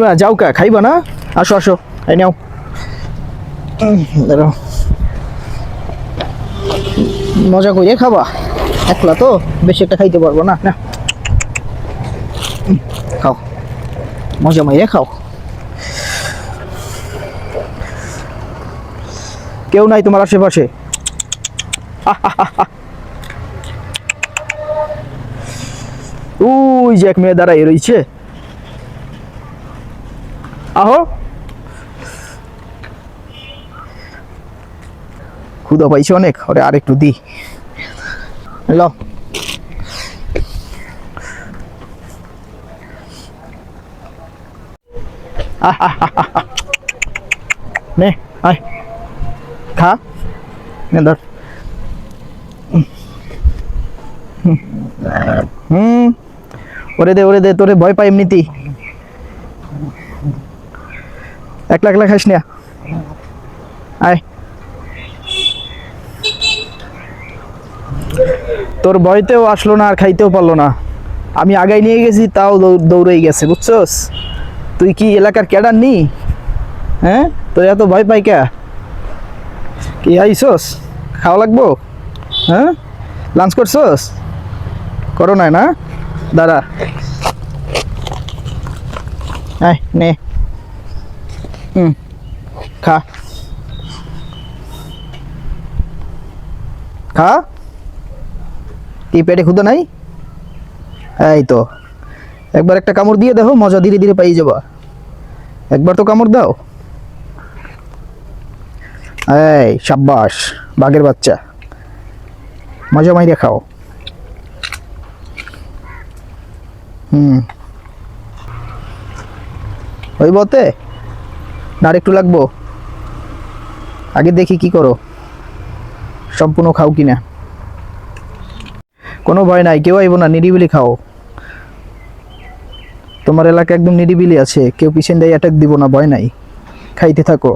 মা যাও কা, খাইবা না? আসো আসো, এই নাও। মজা করে খাবা। একলা তো, বেশি একটা খাইতে পারব না। না। খাও। মজা মাইরে খাও। কেউ নাই তোমার আশেপাশে। ওই যে এক মেয়ে দাঁড়াই রয়েছে আহো। ক্ষুদা পাইছে অনেক, ওরে আর একটু দি। ল। নে, আয়। খা। নে, ধর। হুম। ওরে দে ওরে দে, তোরে ভয় পাই এমনিতেই। একলা একলা খাইস না? আয়। তোর ভয়তেও আসলো না, আর খাইতেও পারল না। আমি আগাই নিয়ে গেছি, তাও দৌড়েই গেছে, বুঝছস? তুই কি এলাকার ক্যাডার নি? হ্যাঁ? তোর এত ভয় পাই কে? কি আইসস? খাওয়া লাগবো? হ্যাঁ? লাঞ্চ করছস? করো না? দাঁড়া। নে। হুম। খা। খা। কি পেটে ক্ষুদা নাই? এই তো। একবার একটা কামড় দিয়ে দেখো, মজা ধীরে ধীরে পাই যাবা। একবার তো কামড় দাও। এই, সাব্বাস, বাঘের বাচ্চা। মজা মাইরে খাও। হুম। ওই বতে না একটু লাগবো। আগে দেখি কি করো। সম্পূর্ণ খাও কি না কোনো ভয় নাই, কেউ আইব না, নিরিবিলি খাও। তোমার এলাকা একদম নিরিবিলি আছে, কেউ পিছন দিয়ে অ্যাটাক দিব না, ভয় নাই। খাইতে থাকো।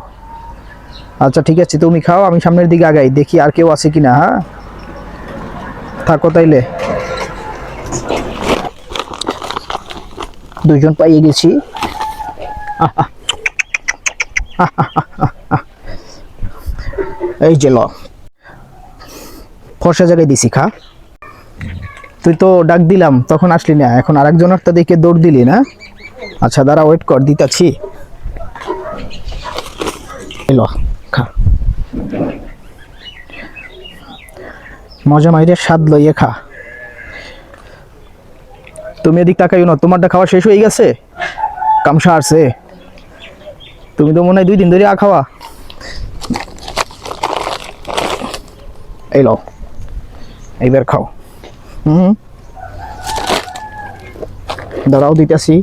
আচ্ছা ঠিক আছে, তুমি খাও, আমি সামনের দিকে আগাই, দেখি আর কেউ আছে কি না হ্যাঁ? থাকো তাইলে। দুজন পাইয়ে গেছি। এই যে ল। ফর্সা জায়গায় দিছি, খা। তুই তো ডাক দিলাম, তখন আসলি না। এখন আরেকজনের তো দেখে দৌড় দিলি না? আচ্ছা দাঁড়া ওয়েট কর, দিতাছি। এলো খা। মজা মাইরে স্বাদ লইয়ে খা। তুমি এদিক তাকাইও না, তোমারটা খাওয়া শেষ হয়ে গেছে? কামসা আসছে তুমি তো মনে হয় দুই দিন ধরে আ খাওয়া। এই লো এইবার খাও। হুম। দাঁড়াও, দিতেছি।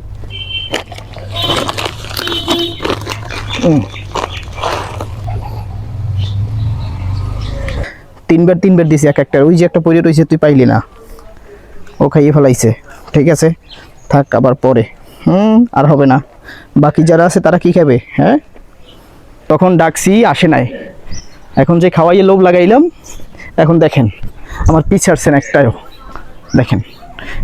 তিনবার তিনবার দিছি এক একটা ওই যে একটা পড়ে রয়েছে, তুই পাইলি না। ও খাইয়ে ফেলাইছে। ঠিক আছে। থাক, আবার পরে। হুম, আর হবে না। বাকি যারা আছে, তারা কি খাবে? হ্যাঁ? তখন ডাকছি, আসে নাই। এখন যে খাওয়াইয়ে লোভ লাগাইলাম এখন দেখেন, আমার পিছাড়ছেন একটাও দেখেন,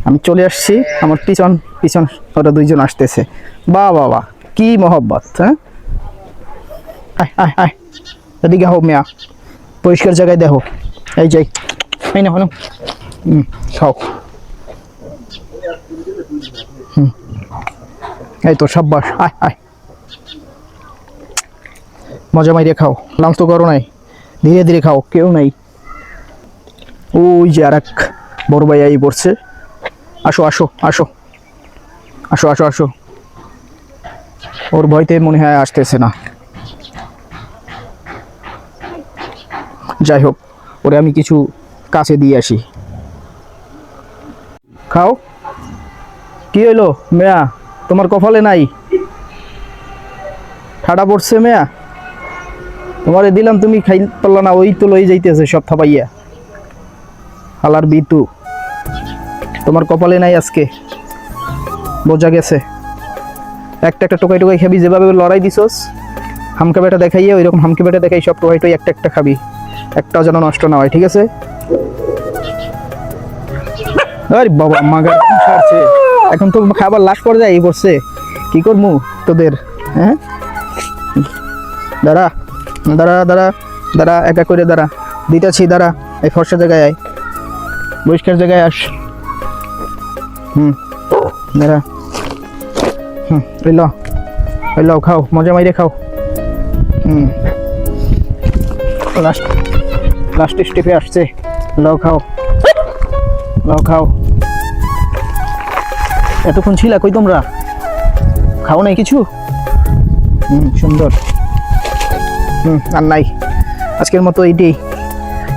আমি চলে আসছি, আমার পিছন পিছন ওরা দুইজন আসতেছে। বা বাবা কি মহব্বত হ্যাঁ? আয় আয় আয়, এদিকে হোক মেয়া, পরিষ্কার জায়গায় দেখো। এই যাই এই না হলো হুম হুম, এই তো সাব্বাস, আয় আয়। মজা মাইরে খাও, লাঞ্চ তো করো নাই, ধীরে ধীরে খাও, কেউ নাই। ওই যে আর এক বড় ভাই আই পড়ছে। আসো আসো আসো। আসো আসো আসো। ওর ভয়তে মনে হয় আসতেছে না। যাই হোক, ওরে আমি কিছু কাছে দিয়ে আসি। খাও। কি হইল, মেয়া? তোমার কপালে নাই? ঠাডা পড়ছে মেয়া? তোমারে দিলাম, তুমি খাই পারলা না, ওই তো লই যাইতেছে সব থাপাইয়া। হালার বিতু তোমার কপালে নাই আজকে। বোঝা গেছে। একটা একটা টোকাই টোকাই খাবি, যেভাবে লড়াই দিছস, হামকা বেটা দেখাইয়ে ওইরকম হামকি বেটা দেখাই সব টোকাই টোই একটা একটা খাবি। একটাও যেন নষ্ট না হয়, ঠিক আছে? আরে বাবা মাগার ছাড়ছে? এখন তো খাবার লাশ পর্যায়ে পড়ছে। কি করমু তোদের হ্যাঁ? দাঁড়া দাঁড়া দাঁড়া দাঁড়া, একা করে দাঁড়া। দিতেছি, দাঁড়া, এই ফর্সা জায়গায় আয়। পরিষ্কার জায়গায় আস। হুম, দাঁড়া। হুম, এই ল খাও, মজা মাইরে খাও। হুম। লাস্ট লাস্ট স্টেপে আসছে। লও খাও। লও খাও। এতক্ষণ ছিলা কই তোমরা? খাও নাই কিছু? হুম, সুন্দর। হুম, আর নাই। আজকের মতো এইটাই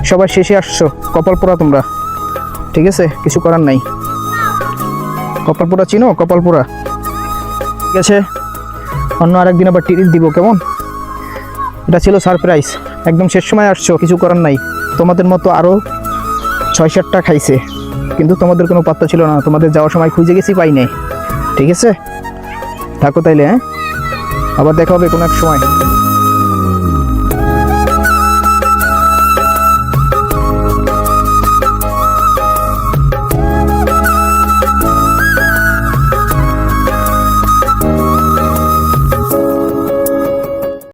সবার শেষে আসছো, কপাল পোড়া তোমরা। ঠিক আছে? কিছু করার নাই। কপাল পোড়া চিনো? কপাল পোড়া ঠিক আছে? অন্য আরেকদিন আবার টিরিট দিব, কেমন? এটা ছিল সারপ্রাইজ একদম শেষ সময় আসছো, কিছু করার নাই। তোমাদের মতো আরও ছয় সাতটা খাইছে। কিন্তু তোমাদের কোনো পাত্তা ছিল না। তোমাদের যাওয়ার সময় খুঁজে গেছি, পাই নাই। ঠিক আছে? থাকো তাইলে হ্যাঁ? আবার দেখা হবে কোনো এক সময়।